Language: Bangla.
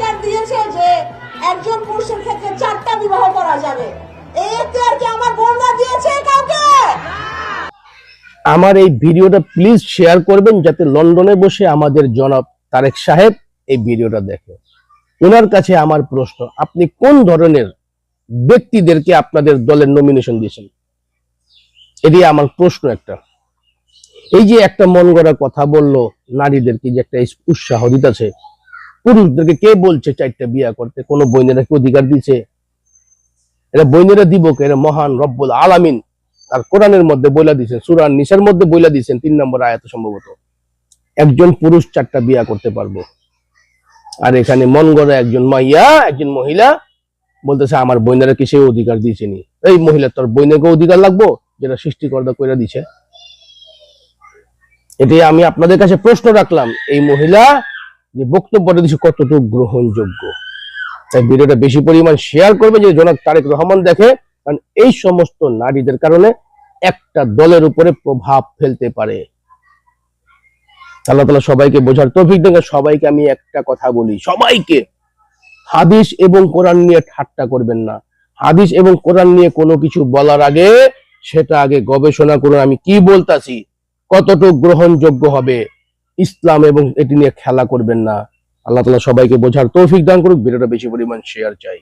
অধিকার দিয়েছে যে একজন পুরুষের ক্ষেত্রে চারটা বিবাহ করা যাবে। আমার এই ভিডিওটা প্লিজ শেয়ার করবেন, যাতে লন্ডনে বসে আমাদের জনাব তারেক সাহেব এই ভিডিওটা দেখে। ওনার কাছে আমার প্রশ্ন, আপনি কোন ধরনের ব্যক্তিদেরকে আপনাদের দলের নমিনেশন দিয়েছেন? এটি আমার প্রশ্ন একটা। এই যে একটা মন কথা বলল নারীদেরকে যে একটা উৎসাহ দিতেছে পুরুষদেরকে কে বলছে চারটা বিয়া করতে? কোনো বইনেরা কি অধিকার দিছে? এরা বইনেরা দিব কে এরা মহান রব্বুল আলামিন। আর কোরআনের মধ্যে বইলা দিয়েছেন সুরান নিসার মধ্যে বইলা দিয়েছেন তিন নম্বর আয়াত সম্ভবত। একজন পুরুষ চারটা বিয়া করতে পারবে। আর এখানে মন গড়া একজন মাইয়া, একজন মহিলা বলতেছে, আমার বইনেরা কি সে অধিকার দিয়েছে নি এই মহিলা তোর বইনেকে অধিকার লাগবো? যেটা সৃষ্টিকর্তা কইরা দিছে। এটি আমি আপনাদের কাছে প্রশ্ন রাখলাম। এই মহিলা যে বক্তব্যটা দিচ্ছে কতটুকু গ্রহণযোগ্য। তাই ভিডিওটা বেশি পরিমাণ শেয়ার করবে যে জনাব তারেক রহমান দেখে, কারণ এই সমস্ত নারীদের কারণে একটা দলের উপরে প্রভাব ফেলতে পারে। আল্লাহ তালা সবাইকে বোঝার তৌফিক দেন সবাইকে আমি একটা কথা বলি, সবাইকে হাদিস এবং কোরআন নিয়ে ঠাট্টা করবেন না। হাদিস এবং কোরআন নিয়ে কোনো কিছু বলার আগে, সেটা আগে গবেষণা করুন, আমি কি বলতাছি, কতটুকু গ্রহণযোগ্য হবে। ইসলাম এবং এটি নিয়ে খেলা করবেন না। আল্লাহ তালা সবাইকে বোঝার তৌফিক দান করুক। ভিডিওটা বেশি পরিমাণ শেয়ার চাই।